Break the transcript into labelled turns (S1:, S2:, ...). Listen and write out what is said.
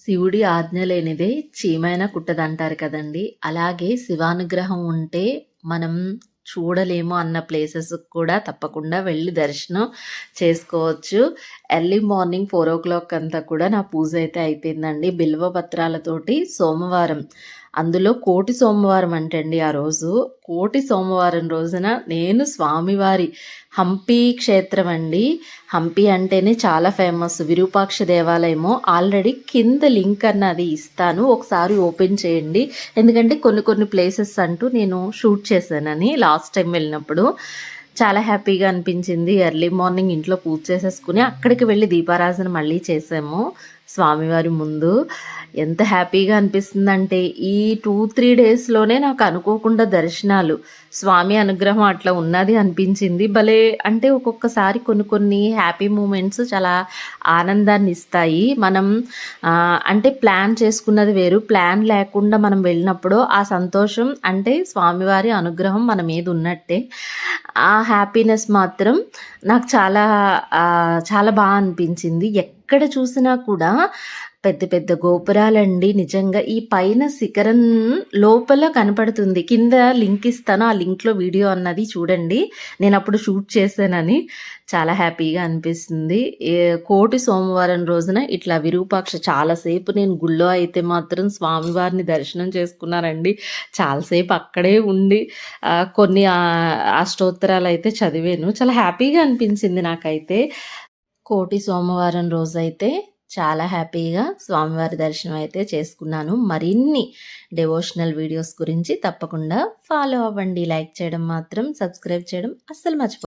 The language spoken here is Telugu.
S1: శివుడి ఆజ్ఞ లేనిదే చీమైన కుట్టదంటారు కదండీ! అలాగే శివానుగ్రహం ఉంటే మనం చూడలేము అన్న ప్లేసెస్‌కి కూడా తప్పకుండా వెళ్ళి దర్శనం చేసుకోవచ్చు. ఎర్లీ మార్నింగ్ 4:00 అంతా కూడా నా పూజ అయితే అయిపోయిందండి. బిల్వ పత్రాలతోటి సోమవారం అందులో కోటి సోమవారం అంటండి ఆ రోజు. కోటి సోమవారం రోజున నేను స్వామివారి హంపి క్షేత్రం అండి. హంపి అంటేనే చాలా ఫేమస్. విరూపాక్ష దేవాలయము. ఆల్రెడీ కింద లింక్ అన్నది ఇస్తాను. ఒకసారి ఓపెన్ చేయండి. ఎందుకంటే కొన్ని కొన్ని ప్లేసెస్ అంటూ నేను షూట్ చేశానని లాస్ట్ టైం వెళ్ళినప్పుడు. చాలా హ్యాపీగా అనిపించింది. ఎర్లీ మార్నింగ్ ఇంట్లో పూజ చేసేసుకుని అక్కడికి వెళ్ళి దీపారాధన మళ్ళీ చేసాము స్వామివారి ముందు. ఎంత హ్యాపీగా అనిపిస్తుందంటే ఈ 2, 3 డేస్‌లోనే నాకు అనుకోకుండా దర్శనాలు. స్వామి అనుగ్రహం అట్లా ఉన్నది అనిపించింది. భలే అంటే ఒక్కొక్కసారి కొన్ని కొన్ని హ్యాపీ మూమెంట్స్ చాలా ఆనందాన్ని ఇస్తాయి. మనం అంటే ప్లాన్ చేసుకున్నది వేరు. ప్లాన్ లేకుండా మనం వెళ్ళినప్పుడు ఆ సంతోషం అంటే స్వామివారి అనుగ్రహం మన మీద ఉన్నట్టే. ఆ హ్యాపీనెస్ మాత్రం నాకు చాలా చాలా బాగా అనిపించింది. ఎక్కడ చూసినా కూడా పెద్ద పెద్ద గోపురాలండి నిజంగా. ఈ పైన శిఖరం లోపల కనపడుతుంది. కింద లింక్ ఇస్తాను. ఆ లింక్‌లో వీడియో అన్నది చూడండి. నేను అప్పుడు షూట్ చేశానని. చాలా హ్యాపీగా అనిపిస్తుంది. కోటి సోమవారం రోజున ఇట్లా విరూపాక్ష చాలాసేపు నేను గుళ్ళో అయితే మాత్రం స్వామివారిని దర్శనం చేసుకున్నానండి. చాలాసేపు అక్కడే ఉండి కొన్ని అష్టోత్తరాలు అయితే చదివాను. చాలా హ్యాపీగా అనిపించింది నాకైతే. కోటి సోమవారం రోజైతే చాలా హ్యాపీగా స్వామివారి దర్శనం అయితే చేసుకున్నాను. మరిన్ని డివోషనల్ వీడియోస్ గురించి తప్పకుండా ఫాలో అవ్వండి. లైక్ చేయడం మాత్రం, సబ్స్క్రైబ్ చేయడం అస్సలు మర్చిపో